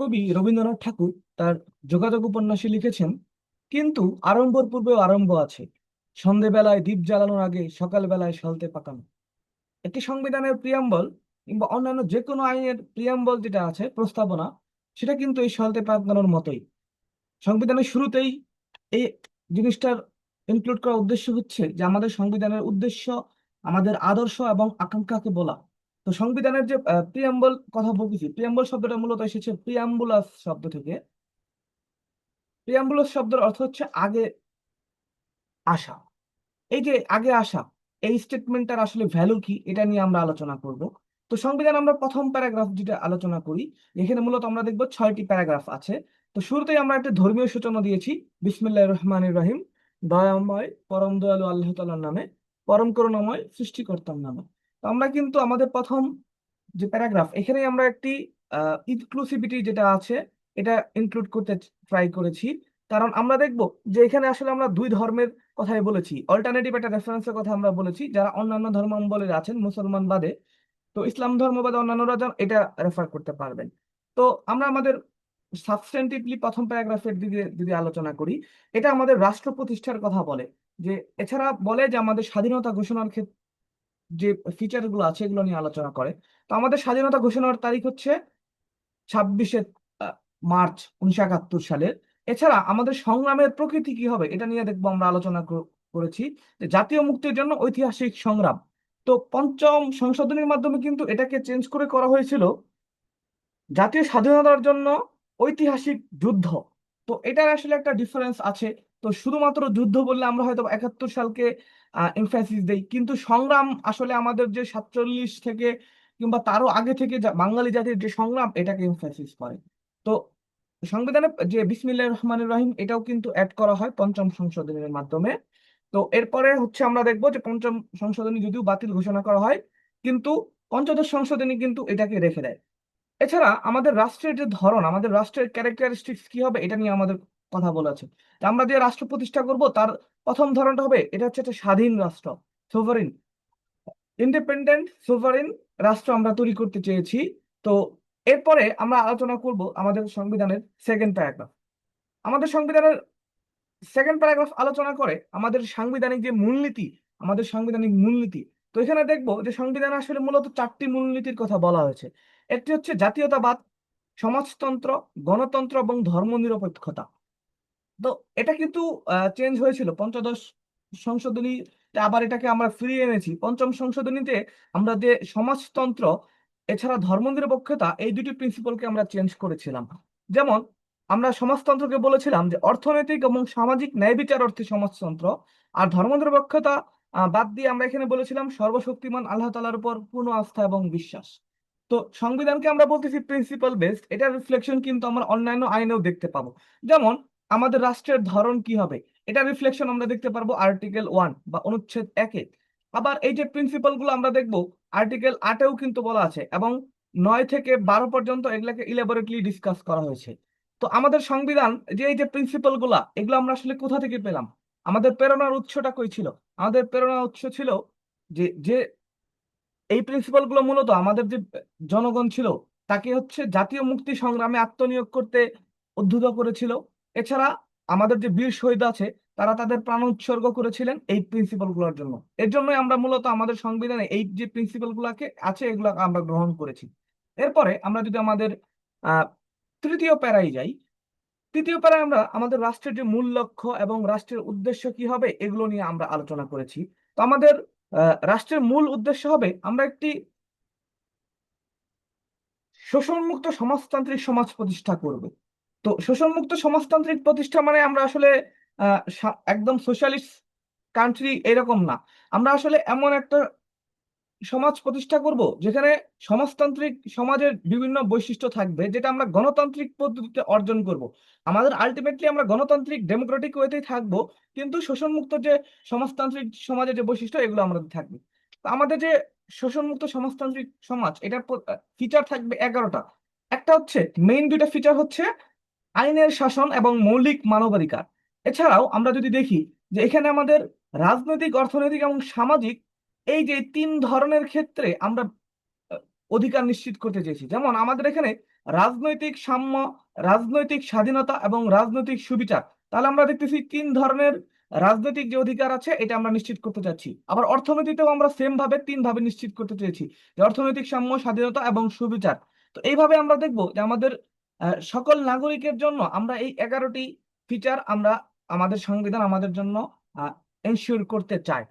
কবি রবীন্দ্রনাথ ঠাকুর তার যোগাযোগ উপন্যাসে লিখেছেন, কিন্তু আরম্ভর পূর্বেও আরম্ভ আছে। সন্ধেবেলায় দীপ জ্বালানোর আগে সকালবেলায় সলতে পাকানো। একটি সংবিধানের প্রিয়াম্বল কিংবা অন্যান্য যে কোনো আইনের প্রিয়াম্বল যেটা আছে, প্রস্তাবনা, সেটা কিন্তু এই সলতে পাকানোর মতোই। সংবিধানের শুরুতেই এই জিনিসটার ইনক্লুড করার উদ্দেশ্য হচ্ছে যে আমাদের সংবিধানের উদ্দেশ্য, আমাদের আদর্শ এবং আকাঙ্ক্ষাকে বলা। তো সংবিধানের যে প্রিয়াম্বল কথা বলতেছি প্রিয়াম্বল শব্দটা মূলত এসেছে প্রিয়াম্বুলাস শব্দ থেকে। প্রিয়াম্বুলাস শব্দের অর্থ হচ্ছে আগে আসা। এই যে আগে আসা, এই স্টেটমেন্টটার আসলে ভ্যালু কি, এটা নিয়ে আমরা আলোচনা করব। তো সংবিধান আমরা প্রথম প্যারাগ্রাফ যেটা আলোচনা করি, এখানে মূলত আমরা দেখব ছয়টি প্যারাগ্রাফ আছে। তো শুরুতেই আমরা একটা ধর্মীয় সূচনা দিয়েছি বিসমিল্লাহ রহমান রহিম, দয়াময়, পরম দয়ালু আল্লাহ তালার নামে, পরম করুণাময় সৃষ্টিকর্তার নামে। আমরা কিন্তু আমাদের প্রথম যে প্যারাগ্রাফ, এখানে আমরা একটি ইনক্লুসিভিটি যেটা আছে, এটা ইনক্লুড করতে ট্রাই করেছি। কারণ আমরা দেখব যে এখানে আসলে আমরা দুই ধর্মের কথাই বলেছি। অল্টারনেটিভ একটা রেফারেন্সের কথা আমরা বলেছি, যারা অন্যান্য ধর্মাবলম্বী আছেন, মুসলমান বাদে। তো ইসলাম ধর্ম বাদে অন্যান্যরা যেন এটা রেফার করতে পারবেন। তো আমরা আমাদের সাবস্টেন্টিভলি প্রথম প্যারাগ্রাফের দিকে যদি আলোচনা করি, এটা আমাদের রাষ্ট্র প্রতিষ্ঠার কথা বলে। যে এছাড়া বলে যে আমাদের স্বাধীনতা ঘোষণার ক্ষেত্রে যে ফিচারগুলো আছে, এগুলো নিয়ে আলোচনা করে। তো আমাদের স্বাধীনতা ঘোষণার তারিখ হচ্ছে ছাব্বিশে মার্চ উনিশশো একাত্তর সালের। এছাড়া আমাদের সংগ্রামের প্রকৃতি কি হবে, এটা নিয়ে দেখব আমরা আলোচনা করেছি। যে জাতীয় মুক্তির জন্য ঐতিহাসিক সংগ্রাম। তো পঞ্চম সংশোধনীর মাধ্যমে কিন্তু এটাকে চেঞ্জ করে করা হয়েছিল জাতীয় স্বাধীনতার জন্য ঐতিহাসিক যুদ্ধ। তো এটার আসলে একটা ডিফারেন্স আছে। তো শুধুমাত্র যুদ্ধ বললে আমরা হয়তো একাত্তর সালকে এমফাসিস দেই। কিন্তু সংগ্রাম আসলে আমাদের যে সাতচল্লিশ থেকে কিংবা তারও আগে থেকে বাঙালি জাতির যে সংগ্রাম, এটাকে এমফাসিস করে। তো সংবিধানে যে বিসমিল্লাহ রহমান রহিম, এটাও কিন্তু অ্যাড করা হয় পঞ্চম সংশোধনীর মাধ্যমে। তো এরপরে হচ্ছে আমরা দেখব যে পঞ্চম সংশোধনী যদিও বাতিল ঘোষণা করা হয়, কিন্তু পঞ্চদশ সংশোধনী কিন্তু এটাকে রেখে দেয়। এছাড়া আমাদের রাষ্ট্রের যে ধরন, আমাদের রাষ্ট্রের ক্যারেক্টারিস্টিক্স কি হবে, এটা নিয়ে আমাদের কথা বলেছে। আমরা যে রাষ্ট্র প্রতিষ্ঠা করব, তার প্রথম ধরনটা হবে, এটা হচ্ছে একটা স্বাধীন রাষ্ট্র সোভারিন ইন্ডিপেন্ডেন্ট সোভারিন রাষ্ট্র আমরা তৈরি করতে চেয়েছি। তো এরপরে আমরা আলোচনা করব আমাদের সংবিধানের সেকেন্ড প্যারাগ্রাফ আমাদের সংবিধানের সেকেন্ড প্যারাগ্রাফ আলোচনা করে আমাদের সাংবিধানিক যে মূলনীতি, আমাদের সাংবিধানিক মূলনীতি, তো এখানে দেখব যে সংবিধানে আসলে মূলত চারটি মূলনীতির কথা বলা হয়েছে। একটি হচ্ছে জাতীয়তাবাদ, সমাজতন্ত্র, গণতন্ত্র এবং ধর্মনিরপেক্ষতা। তো এটা কিন্তু চেঞ্জ হয়েছিল। পঞ্চদশ সংশোধনী আবার এটাকে আমরা ফিরিয়ে এনেছি। পঞ্চম সংশোধনীতে আমরা যে সমাজতন্ত্র, এছাড়া ধর্মনিরপেক্ষতা, এই দুটি প্রিন্সিপালকে আমরা চেঞ্জ করেছিলাম। যেমন, আমরা সমাজতন্ত্রকে বলেছিলাম যে অর্থনৈতিক এবং সামাজিক ন্যায় বিচার অর্থে সমাজতন্ত্র, আর ধর্মনিরপেক্ষতা বাদ দিয়ে আমরা এখানে বলেছিলাম সর্বশক্তিমান আল্লাহ তালার উপর পূর্ণ আস্থা এবং বিশ্বাস। তো সংবিধানকে আমরা বলতেছি প্রিন্সিপাল বেসড এটার রিফ্লেকশন কিন্তু আমরা অন্যান্য আইনেও দেখতে পাবো। যেমন আমাদের রাষ্ট্রের ধরন কি হবে? এটা রিফ্লেকশন আমরা দেখতে পারব আর্টিকেল ওয়ান বা অনুচ্ছেদ একে। আবার এই যে প্রিন্সিপালগুলো আমরা দেখব আর্টিকেল আটেও কিন্তু বলা আছে এবং নয় থেকে বারো পর্যন্ত এগুলাকে ইলেবরেটলি ডিসকাস করা হয়েছে। তো আমাদের সংবিধান, যে এই যে প্রিন্সিপালগুলা, এগুলো আমরা আসলে কোথা থেকে পেলাম? আমাদের প্রেরণার উৎসটা কই ছিল? আমাদের প্রেরণার উৎস ছিল যে যে এই প্রিন্সিপালগুলো মূলত আমাদের যে জনগণ ছিল, তাকে হচ্ছে জাতীয় মুক্তি সংগ্রামে আত্মনিয়োগ করতে উদ্ধুত করেছিল। এছাড়া আমাদের যে বীর শহীদ আছে, তারা তাদের প্রাণ উৎসর্গ করেছিলেন এই প্রিন্সিপালগুলোর জন্য। এর জন্যই আমরা মূলত আমাদের সংবিধানে এই যে প্রিন্সিপাল গুলাকে আছে এগুলো আমরা গ্রহণ করেছি। এরপরে আমরা যদি আমাদের তৃতীয় প্যারাই যাই, তৃতীয় প্যারায় আমরা আমাদের রাষ্ট্রের যে মূল লক্ষ্য এবং রাষ্ট্রের উদ্দেশ্য কি হবে, এগুলো নিয়ে আমরা আলোচনা করেছি। তো আমাদের রাষ্ট্রের মূল উদ্দেশ্য হবে আমরা একটি শোষণমুক্ত সমাজতান্ত্রিক সমাজ প্রতিষ্ঠা করব। তো শোষণমুক্ত সমাজতান্ত্রিক প্রতিষ্ঠা মানে আমরা আসলে একদম সোশ্যালিস্ট কান্ট্রি এরকম না। আমরা আসলে এমন একটা সমাজ প্রতিষ্ঠা করব যেখানে সমাজতান্ত্রিক সমাজের বিভিন্ন বৈশিষ্ট্য থাকবে যেটা আমরা গণতান্ত্রিক পদ্ধতিতে অর্জন করব। আমাদের আলটিমেটলি আমরা গণতান্ত্রিক ডেমোক্রেটিক ওয়েতেই থাকব, কিন্তু শোষণমুক্ত যে সমাজতান্ত্রিক সমাজের যে বৈশিষ্ট্য, এগুলো আমাদের থাকবে। আমাদের যে শোষণমুক্ত সমাজতান্ত্রিক সমাজ, এটার ফিচার থাকবে এগারোটা। একটা হচ্ছে মেইন দুইটা ফিচার হচ্ছে আইনের শাসন এবং মৌলিক মানবাধিকার। এছাড়াও আমরা যদি দেখি যে এখানে আমাদের রাজনৈতিক, অর্থনৈতিক এবং সামাজিক এই যে তিন ধরনের ক্ষেত্রে আমরা অধিকার নিশ্চিত করতে চেয়েছি। যেমন আমাদের এখানে রাজনৈতিক সাম্য, রাজনৈতিক স্বাধীনতা এবং রাজনৈতিক সুবিচার। তাহলে আমরা দেখতেছি তিন ধরনের রাজনৈতিক যে অধিকার আছে, এটা আমরা নিশ্চিত করতে চাচ্ছি। আবার অর্থনীতিতেও আমরা সেম ভাবে, তিন ভাবে নিশ্চিত করতে চেয়েছি যে অর্থনৈতিক সাম্য, স্বাধীনতা এবং সুবিচার। তো এইভাবে আমরা দেখব যে আমাদের সকল নাগরিকের জন্য আমরা এই এগারোটি ফিচার আমরা আমাদের সংবিধান আমাদের জন্য এনশিওর করতে চাই।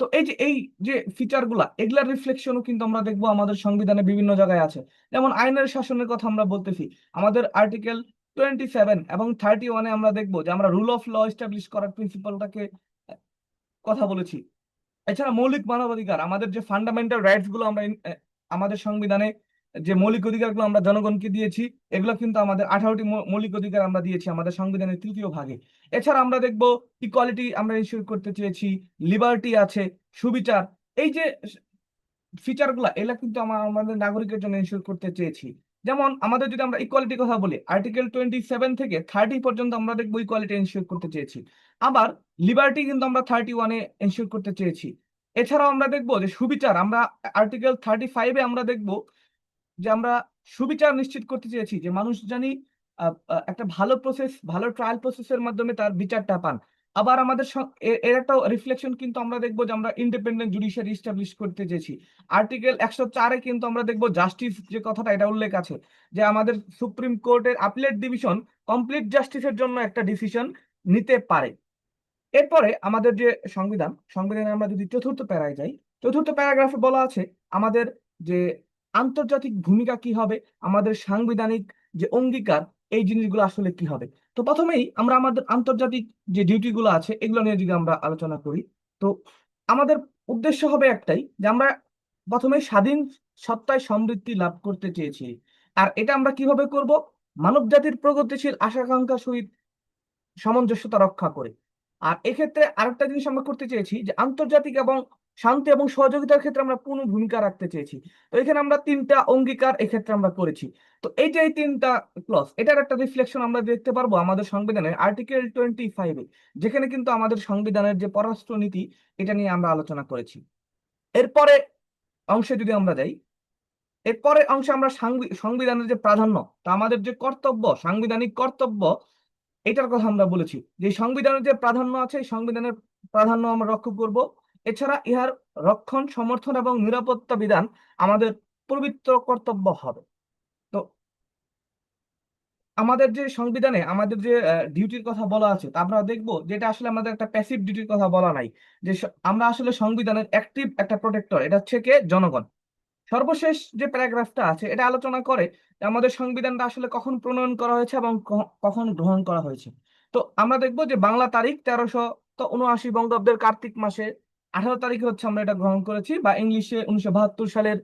তো এই যে এই যে ফিচারগুলা, এগুলার রিফ্লেকশনও কিন্তু আমরা দেখব আমাদের সংবিধানে বিভিন্ন জায়গায় আছে। যেমন আইনের শাসনের কথা আমরা বলতেছি, আমাদের আর্টিকেল টোয়েন্টি সেভেন এবং থার্টি ওয়ানে আমরা দেখব যে আমরা রুল অফ ল এস্টাবলিশ করার প্রিন্সিপালটাকে কথা বলেছি। এছাড়া মৌলিক মানবাধিকার, আমাদের যে ফান্ডামেন্টাল রাইটসগুলো আমরা আমাদের সংবিধানে যে মৌলিক অধিকারগুলো আমরা জনগণকে দিয়েছি, এগুলো কিন্তু আমাদের আঠারোটি মৌলিক অধিকার আমরা দিয়েছি আমাদের সংবিধানের তৃতীয় ভাগে। এছাড়া আমরা দেখব ইকুয়ালিটি আমরা ইনশিওর করতে চেয়েছি লিবার্টি আছে, সুবিচার। এই যে ফিচারগুলা এগুলা কিন্তু আমাদের নাগরিকের জন্য ইনশিওর করতে চেয়েছি। যেমন আমাদের যদি আমরা ইকুয়ালিটি কথা বলি আর্টিকেল টোয়েন্টি সেভেন থেকে থার্টি পর্যন্ত আমরা দেখব ইকুয়ালিটি ইনশিওর করতে চেয়েছি। আবার লিবার্টি কিন্তু আমরা থার্টি ওয়ানে ইনশিওর করতে চেয়েছি। এছাড়াও আমরা দেখব যে সুবিচার, আমরা আর্টিকেল থার্টি ফাইভে আমরা দেখব যে আমরা সুবিচার নিশ্চিত করতে চেয়েছি যে মানুষ জানি একটা ভালো প্রসেস ভালো ট্রায়াল প্রসেসের মাধ্যমে তার বিচারটা পান। আবার আমাদের এর একটা রিফ্লেকশন কিন্তু আমরা দেখব যে আমরা ইন্ডিপেন্ডেন্ট জুডিশিয়ারি ইস্টাবলিশ করতে চেয়েছি। আর্টিকেল একশো চারে কিন্তু আমরা দেখব জাস্টিস যে কথাটা, এটা উল্লেখ আছে যে আমাদের সুপ্রিম কোর্টের আপিলেট ডিভিশন কমপ্লিট জাস্টিসের জন্য একটা ডিসিশন নিতে পারে। এরপরে আমাদের যে সংবিধান, সংবিধানে আমরা যদি চতুর্থ প্যারায় যাই, চতুর্থ প্যারাগ্রাফে বলা আছে আমাদের যে আন্তর্জাতিক ভূমিকা কি হবে? আমাদের সাংবিধানিক যে অঙ্গীকার, এই জিনিসগুলো আসলে কি হবে? তো প্রথমেই আমরা আমাদের আন্তর্জাতিক যে ডিউটিগুলো আছে, এগুলো নিয়ে যদি আমরা আলোচনা করি, তো আমাদের উদ্দেশ্য হবে একটাই যে আমরা প্রথমে স্বাধীন সত্তায় সমৃদ্ধি লাভ করতে চেয়েছি। আর এটা আমরা কীভাবে করব? মানব জাতির প্রগতিশীল আশাকাঙ্ক্ষা সহিত সামঞ্জস্যতা রক্ষা করে। আর এক্ষেত্রে আরেকটা জিনিস আমরা করতে চেয়েছি যে আন্তর্জাতিক এবং শান্তি এবং সহযোগিতার ক্ষেত্রে আমরা পূর্ণ ভূমিকা রাখতে চেয়েছি। তো এখানে আমরা তিনটা অঙ্গীকার এক্ষেত্রে আমরা করেছি। তো এই যে তিনটা ক্লস এটার একটা রিফ্লেকশন আমরা দেখতে পারব আমাদের সংবিধানের আর্টিকেল টোয়েন্টি ফাইভে যেখানে কিন্তু আমাদের সংবিধানের যে পররাষ্ট্র নীতি এটা নিয়ে আমরা আলোচনা করেছি। এরপরে অংশে যদি আমরা যাই, এরপরে অংশে আমরা সংবিধানের যে প্রাধান্য, তা আমাদের যে কর্তব্য, সাংবিধানিক কর্তব্য, এটার কথা আমরা বলেছি। যে সংবিধানের যে প্রাধান্য আছে সংবিধানের প্রাধান্য আমরা রক্ষা করব। এছাড়া ইহার রক্ষণ, সমর্থন এবং নিরাপত্তা বিধান আমাদের পবিত্র কর্তব্য হবে। তো আমাদের যে সংবিধানে আমাদের যে ডিউটির কথা বলা আছে, তা আমরা দেখব যেটা আসলে আমাদের একটা প্যাসিভ ডিউটির কথা বলা নাই। যে আমরা আসলে সংবিধানের অ্যাক্টিভ একটা প্রোটেক্টর এটা হচ্ছে কে? জনগণ। সর্বশেষ যে প্যারাগ্রাফটা আছে, এটা আলোচনা করে আমাদের সংবিধানটা আসলে কখন প্রণয়ন করা হয়েছে এবং কখন গ্রহণ করা হয়েছে। তো আমরা দেখব যে বাংলা তারিখ তেরোশো উনআশি বঙ্গাব্দের কার্তিক মাসে আঠারো তারিখে হচ্ছে আমরা এটা গ্রহণ করেছি বা ইংলিশে উনিশশো বাহাত্তর সালের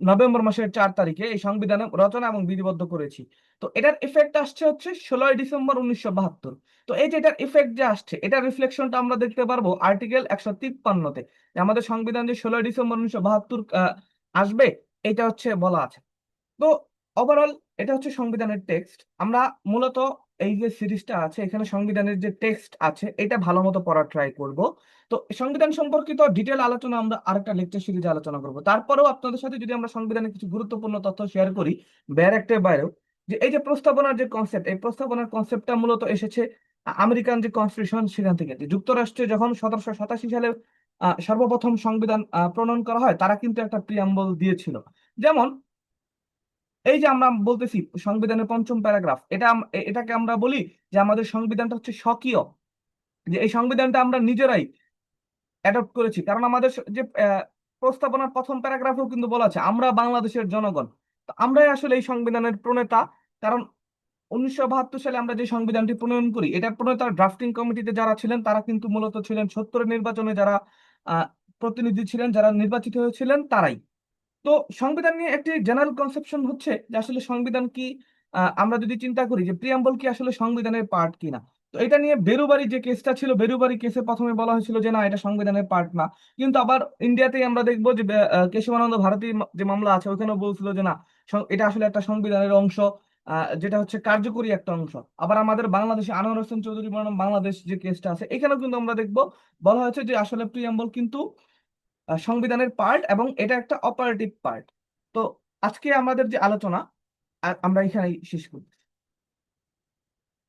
নভেম্বর মাসের চার তারিখে এই সংবিধান রচনা এবং বিধিবদ্ধ করেছি। তো এটার এফেক্ট আসছে হচ্ছে ষোলোই ডিসেম্বর উনিশশো বাহাত্তর। তো এই যে এটার ইফেক্ট যে আসছে, এটার রিফ্লেকশনটা আমরা দেখতে পারব আর্টিকেল একশো তিপ্পান্নতে আমাদের সংবিধান যে ষোলোই ডিসেম্বর উনিশশো বাহাত্তর আসবে, এটা হচ্ছে বলা আছে। তো ওভারঅল এটা হচ্ছে সংবিধানের টেক্সট আমরা মূলত এই যে সিরিজটা আছে, এখানে সংবিধানের যে টেক্সট আছে, এটা ভালো মতো পড়ার ট্রাই করব। তো সংবিধান সম্পর্কিত ডিটেল আলোচনা আমরা আরেকটা লেকচার সিরিজে আলোচনা করব। তারপরেও আপনাদের সাথে যদি আমরা সংবিধানের কিছু গুরুত্বপূর্ণ তথ্য শেয়ার করি ব্যারেক্টের বাইরেও, যে এই যে প্রস্তাবনার যে কনসেপ্ট এই প্রস্তাবনার কনসেপ্টটা মূলত এসেছে আমেরিকান যে কনস্টিটিউশন সেখান থেকে। যুক্তরাষ্ট্রে যখন সতেরোশো সাতাশি সালে সর্বপ্রথম সংবিধান প্রণয়ন করা হয়, তারা কিন্তু একটা প্রিয়াম্বল দিয়েছিল। যেমন এই যে আমরা বলতেছি সংবিধানের পঞ্চম প্যারাগ্রাফ, এটা এটাকে আমরা বলি যে আমাদের সংবিধানটা হচ্ছে স্বকীয়। যে এই সংবিধানটা আমরা নিজেরাই অ্যাডপ্ট করেছি। কারণ আমাদের যে প্রস্তাবনার প্রথম প্যারাগ্রাফেও কিন্তু বলা আছে, আমরা বাংলাদেশের জনগণ। তো আমরাই আসলে এই সংবিধানের প্রণেতা। কারণ উনিশশো বাহাত্তর সালে আমরা যে সংবিধানটি প্রণয়ন করি এটার প্রণেতা ড্রাফটিং কমিটিতে যারা ছিলেন, তারা কিন্তু মূলত ছিলেন সত্তরের নির্বাচনে যারা প্রতিনিধি ছিলেন, যারা নির্বাচিত হয়েছিলেন, তারাই। তো সংবিধান নিয়ে একটি জেনারেল কনসেপশন হচ্ছে যে আসলে সংবিধান কি? আমরা যদি চিন্তা করি যে প্রিয়াম্বল কি আসলে সংবিধানের পার্ট কিনা? তো এটা নিয়ে বেরুবাড়ি যে কেসটা ছিল বেরুবাড়ি কেসে প্রথমে বলা হয়েছিল যে না, এটা সংবিধানের পার্ট না। কিন্তু আবার ইন্ডিয়াতেই আমরা দেখব যে কেশবানন্দ ভারতী যে মামলা আছে, ওখানেও বলছিল যে না এটা আসলে একটা সংবিধানের অংশ যেটা হচ্ছে কার্যকরী একটা অংশ। আবার আমাদের বাংলাদেশে আনোয়ার হোসেন চৌধুরী বাংলাদেশ যে কেসটা আছে, এখানেও কিন্তু আমরা দেখব, বলা হয়েছে যে আসলে প্রিয়াম্বল কিন্তু সংবিধানের পার্ট এবং এটা একটা অপারেটিভ পার্ট তো আজকে আমাদের যে আলোচনা আমরা এখানেই শেষ করছি।